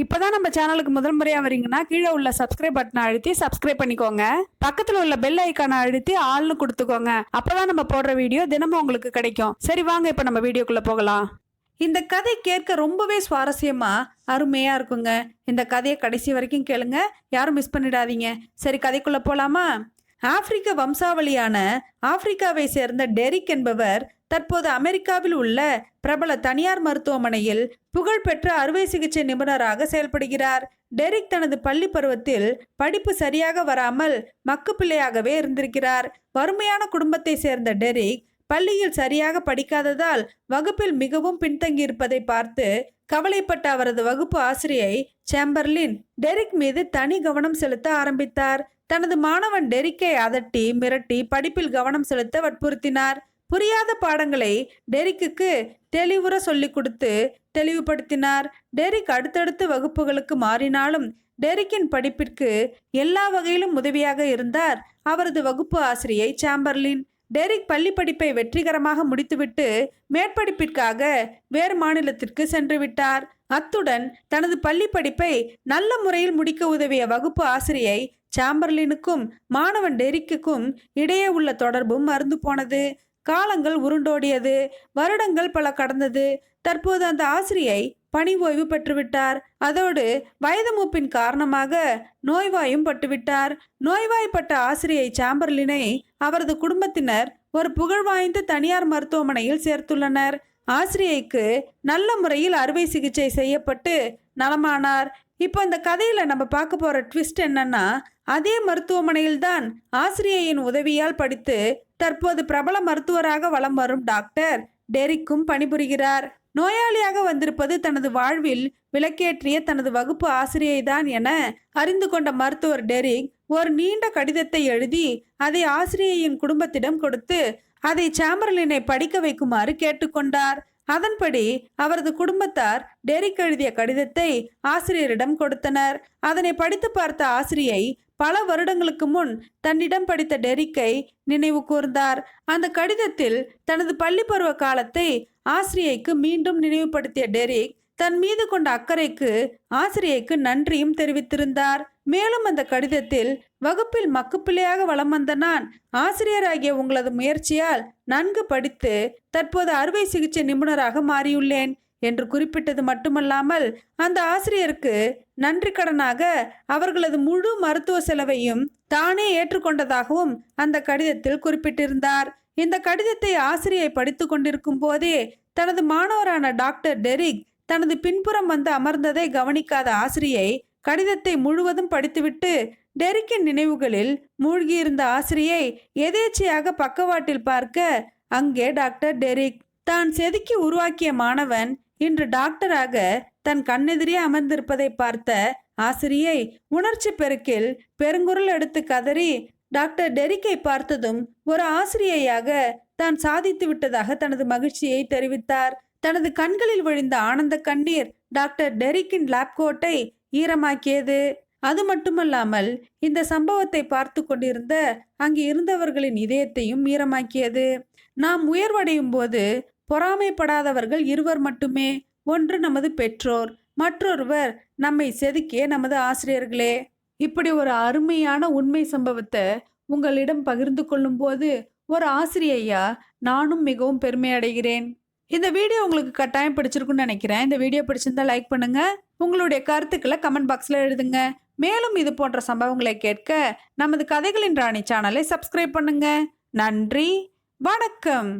இப்போதான் நம்ம சேனலுக்கு முதல் முறையாக வரீங்கன்னா கீழே உள்ள சப்ஸ்கிரைப் பட்டனை அழுத்தி சப்ஸ்கிரைப் பண்ணிக்கோங்க. பக்கத்தில் உள்ள பெல் ஐக்கானை அழுத்தி ஆள்னு கொடுத்துக்கோங்க. அப்போதான் நம்ம போடுற வீடியோ தினமும் உங்களுக்கு கிடைக்கும். சரி வாங்க இப்போ நம்ம வீடியோக்குள்ளே போகலாம். இந்த கதை கேட்க ரொம்பவே சுவாரஸ்யமா அருமையா இருக்குங்க. இந்த கதையை கடைசி வரைக்கும் கேளுங்க. யாரும் மிஸ் பண்ணிடாதீங்க. சரி கதைக்குள்ள போலாமா? ஆப்பிரிக்க வம்சாவளியான ஆப்பிரிக்காவை சேர்ந்த டெரிக் என்பவர் தற்போது அமெரிக்காவில் உள்ள பிரபல தனியார் மருத்துவமனையில் புகழ்பெற்ற அறுவை சிகிச்சை நிபுணராக செயல்படுகிறார். டெரிக் தனது பள்ளி பருவத்தில் படிப்பு சரியாக வராமல் மக்குப்பிள்ளையாகவே இருந்திருக்கிறார். வறுமையான குடும்பத்தை சேர்ந்த டெரிக் பள்ளியில் சரியாக படிக்காததால் வகுப்பில் மிகவும் பின்தங்கியிருப்பதை பார்த்து கவலைப்பட்ட அவரது வகுப்பு ஆசிரியை சேம்பர்லின் டெரிக் மீது தனி கவனம் செலுத்த ஆரம்பித்தார். தனது மாணவன் டெரிக்கை அதட்டி மிரட்டி படிப்பில் கவனம் செலுத்த வற்புறுத்தினார். புரியாத பாடங்களை டெரிக்குக்கு தெளிவுற சொல்லிக் கொடுத்து தெளிவுபடுத்தினார். டெரிக் அடுத்தடுத்து வகுப்புகளுக்கு மாறினாலும் டெரிக்கின் படிப்பிற்கு எல்லா வகையிலும் உதவியாக இருந்தார். அவரது வகுப்பு ஆசிரியை சாம்பர்லின். டெரிக் பள்ளி படிப்பை வெற்றிகரமாக முடித்துவிட்டு மேற்படிப்பிற்காக வேறு மாநிலத்திற்கு சென்று விட்டார். அத்துடன் தனது பள்ளி படிப்பை நல்ல முறையில் முடிக்க உதவிய வகுப்பு ஆசிரியை சாம்பர்லினுக்கும் மாணவன் டெரிக்குக்கும் இடையே உள்ள தொடர்பும் மறந்து போனது. காலங்கள் உருண்டோடியது. வருடங்கள் பல கடந்தது. தற்போது அந்த ஆசிரியை பணி ஓய்வு பெற்றுவிட்டார். அதோடு வயது மூப்பின் காரணமாக நோய்வாயும் பட்டுவிட்டார். நோய்வாய்ப்பட்ட ஆசிரியை சாம்பர்லினை அவரது குடும்பத்தினர் ஒரு புகழ்வாய்ந்த தனியார் மருத்துவமனையில் சேர்த்துள்ளனர். ஆசிரியைக்கு நல்ல முறையில் அறுவை சிகிச்சை செய்யப்பட்டு நலமானார். இப்போ இந்த கதையில் நம்ம பார்க்க போகிற ட்விஸ்ட் என்னன்னா அதே மருத்துவமனையில் தான் ஆசிரியையின் உதவியால் படித்து தற்போது பிரபல மருத்துவராக வலம் வரும் டாக்டர் டெரிக்கும் பணிபுரிகிறார். நோயாளியாக வந்திருப்பது தனது வாழ்வில் விளக்கேற்றிய தனது வகுப்பு ஆசிரியை தான் என அறிந்து கொண்ட மருத்துவர் டெரிக் ஒரு நீண்ட கடிதத்தை எழுதி அதை ஆசிரியையின் குடும்பத்திடம் கொடுத்து அதை சாம்பர்லினை படிக்க வைக்குமாறு கேட்டுக்கொண்டார். அதன்படி அவரது குடும்பத்தார் டெரிக் எழுதிய கடிதத்தை ஆசிரியரிடம் கொடுத்தனர். அதனை படித்து பார்த்த ஆசிரியை பல வருடங்களுக்கு முன் தன்னிடம் படித்த டெரிக்கை நினைவு கூர்ந்தார். அந்த கடிதத்தில் தனது பள்ளி பருவ காலத்தை ஆசிரியைக்கு மீண்டும் நினைவுபடுத்திய டெரிக் தன் மீது கொண்ட அக்கறைக்கு ஆசிரியைக்கு நன்றியும் தெரிவித்திருந்தார். மேலும் அந்த கடிதத்தில் வகுப்பில் மக்குப்பிள்ளையாக வலம் வந்த நான் ஆசிரியராகிய உங்களது முயற்சியால் நன்கு படித்து தற்போது அறுவை சிகிச்சை நிபுணராக மாறியுள்ளேன் என்று குறிப்பிட்டது மட்டுமல்லாமல் அந்த ஆசிரியருக்கு நன்றி கடனாக அவர்களது முழு மருத்துவ செலவையும் தானே ஏற்றுக்கொண்டதாகவும் அந்த கடிதத்தில் குறிப்பிட்டிருந்தார். இந்த கடிதத்தை ஆசிரியை படித்து கொண்டிருக்கும் போதே தனது மாணவரான டாக்டர் டெரிக் தனது பின்புறம் வந்து அமர்ந்ததை கவனிக்காத ஆசிரியை கடிதத்தை முழுவதும் படித்துவிட்டு டெரிக்கின் நினைவுகளில் மூழ்கியிருந்த ஆசிரியை எதேச்சையாக பக்கவாட்டில் பார்க்க அங்கே டாக்டர் டெரிக் தான் செதுக்கி உருவாக்கிய மாணவன் இன்று டாக்டராக தன் கண்ணெதிரே அமர்ந்திருப்பதை பார்த்த ஆசிரியை உணர்ச்சி பெருக்கில் பெருங்குரல் எடுத்து கதறி டாக்டர் டெரிக்கை பார்த்ததும் ஒரு ஆசிரியையாக தான் சாதித்து விட்டதாக தனது மகிழ்ச்சியை தெரிவித்தார். தனது கண்களில் விழுந்த ஆனந்த கண்ணீர் டாக்டர் டெரிக்கின் லேப்கோட்டை ஈரமாக்கியது. அது மட்டுமல்லாமல் இந்த சம்பவத்தை பார்த்து கொண்டிருந்த அங்கு இருந்தவர்களின் இதயத்தையும் ஈரமாக்கியது. நாம் உயர்வடையும் போது பொறாமைப்படாதவர்கள் இருவர் மட்டுமே. ஒன்று நமது பெற்றோர் மற்றொருவர் நம்மை செதுக்கிய நமது ஆசிரியர்களே. இப்படி ஒரு அருமையான உண்மை சம்பவத்தை உங்களிடம் பகிர்ந்து கொள்ளும் போது ஒரு ஆசிரியையா நானும் மிகவும் பெருமை அடைகிறேன். இந்த வீடியோ உங்களுக்கு கட்டாயம் பிடிச்சிருக்குன்னு நினைக்கிறேன். இந்த வீடியோ பிடிச்சிருந்தா லைக் பண்ணுங்க. உங்களுடைய கருத்துக்களை கமெண்ட் பாக்ஸில் எழுதுங்க. மேலும் இது போன்ற சம்பவங்களை கேட்க நமது கதைகளின் ராணி சேனலை சப்ஸ்கிரைப் பண்ணுங்க. நன்றி. வணக்கம்.